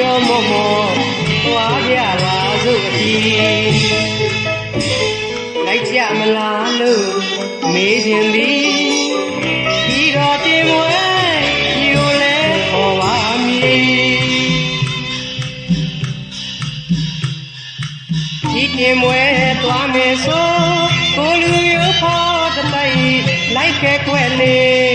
ပြောမောမောသွားကြပါစို့အကြီးလိုက်ကြမလားလို့မေးခြင်းသည်ပြီးတော့တင်ဝဲယူလဲခေါ်ပါမည်ဒီတင်ဝဲသွားမယ်ဆိုကိုလူမျိုးဖော်တိုက်လိုက်ခဲ့ွယ်လေး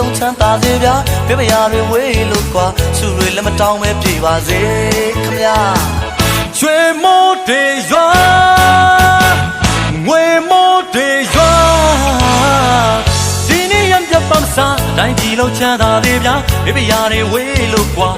လုံးချမ်းသာစေဗျာပြပရာတွေဝေးလို့ကွာသူတွေလည်းမတောင်းပဲပြေပါစေခမညာရွှေမိုးတွေရွာငွေမိုးတွေရွာဒီနေ့ရမြတ်မစားတိုင်းပြည်လုံးချမ်းသာစေဗျာပြပရာတွေဝေးလို့ကွာ